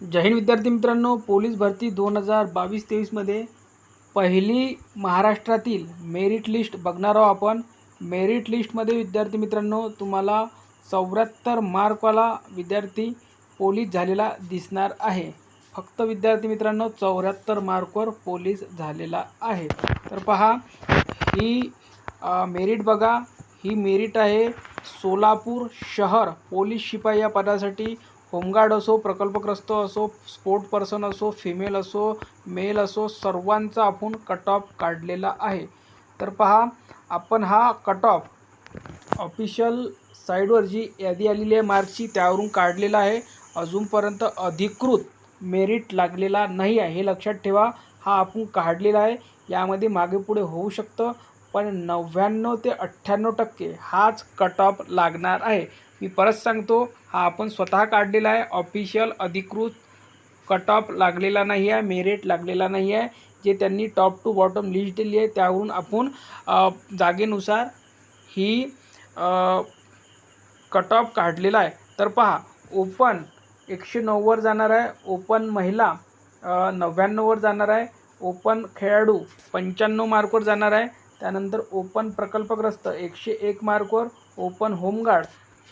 जय हिंद विद्यार्थी मित्रांनो पोलीस भरती दोन हजार बावीस तेवीसमध्ये पहिली महाराष्ट्रातील मेरिट लिस्ट बघणार आहोत आपण. मेरिट लिस्टमध्ये विद्यार्थी मित्रांनो तुम्हाला चौऱ्याहत्तर मार्कवाला विद्यार्थी पोलीस झालेला दिसणार आहे. फक्त विद्यार्थी मित्रांनो चौऱ्याहत्तर मार्कवर पोलीस झालेला आहे. तर पहा ही अ, मेरिट बघा. ही मेरिट आहे सोलापूर शहर पोलीस शिपाई या पदासाठी होमगार्ड असो प्रकल्पग्रस्त असो स्पोर्ट पर्सन असो फिमेल असो मेल असो सर्वांचा आपण कट ऑफ काढलेला आहे. तर पहा आपण हा कट ऑफ ऑफिशियल साईडवर जी यादी आलेली आहे मार्कची त्यावरून काढलेला आहे. अजूनपर्यंत अधिकृत मेरिट लागलेला नाही आहे. हे लक्षात ठेवा हा आपण काढलेला आहे. यामध्ये मागे पुढे होऊ शकतं पण नव्याण्णव ते अठ्ठ्याण्णव टक्के हाच कट ऑफ लागणार आहे. मी परत सांगतो हा आपण स्वतः काढलेला आहे. ऑफिशियल अधिकृत कट ऑफ लागलेला नाही आहे मेरिट लागलेला नाही आहे. जे त्यांनी टॉप टू बॉटम लिस्ट दिली आहे त्यावरून आपण जागेनुसार ही कट ऑफ काढलेला आहे. तर पहा ओपन एकशे नऊवर जाणार आहे. ओपन महिला नव्याण्णववर जाणार आहे. ओपन खेळाडू पंच्याण्णव मार्कवर जाणार आहे. त्यानंतर ओपन प्रकल्पग्रस्त एकशे एक मार्कवर ओपन होमगार्ड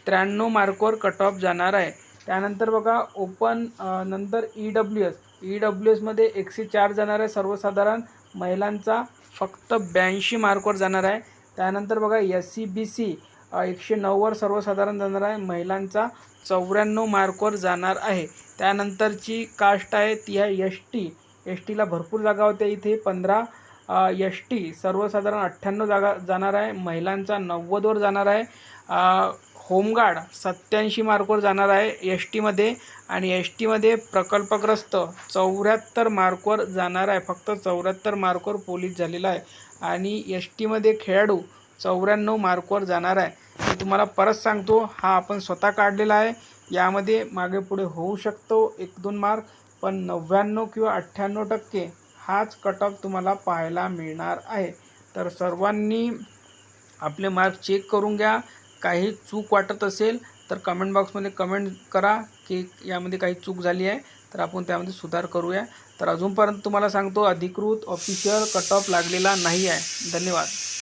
त्र्याण्णव मार्कवर कट ऑफ जाणार आहे. त्यानंतर बघा ओपन नंतर E W S E W एसमध्ये एकशे चार जाणार आहे सर्वसाधारण. महिलांचा फक्त ब्याऐंशी मार्कवर जाणार आहे. त्यानंतर बघा एस सी बी सी एकशे नऊवर सर्वसाधारण जाणार आहे. महिलांचा चौऱ्याण्णव मार्कवर जाणार आहे. त्यानंतरची कास्ट आहे ती आहे एस टी एस टीला भरपूर जागा होत्या इथे. पंधरा एस टी सर्वसाधारण अठ्ठ्याण्णव जागा जाणार आहे. महिलांचा नव्वदवर जाणार आहे. होमगार्ड सत्याऐंशी मार्कवर जाणार आहे एस टीमध्ये आणि एस टीमध्ये प्रकल्पग्रस्त चौऱ्याहत्तर मार्कवर जाणार आहे. फक्त चौऱ्याहत्तर मार्कवर पोलीस झालेला आहे. आणि एस टीमध्ये खेळाडू चौऱ्याण्णव मार्कवर जाणार आहे. मी तुम्हाला परत सांगतो हा आपण स्वतः काढलेला आहे. यामध्ये मागे पुढे होऊ शकतो एक दोन मार्क पण नव्याण्णव किंवा अठ्ठ्याण्णव टक्के हाच कट ऑफ तुम्हाला पाहायला मिळणार आहे. तर सर्वांनी आपले मार्क चेक करून घ्या. काही चूक वाटत असेल तर कमेंट बॉक्समध्ये कमेंट करा की यामध्ये काही चूक झाली आहे तर आपण त्यामध्ये सुधार करूया. तर अजूनपर्यंत तुम्हाला सांगतो अधिकृत ऑफिशियल कट ऑफ लागलेला नाही आहे. धन्यवाद.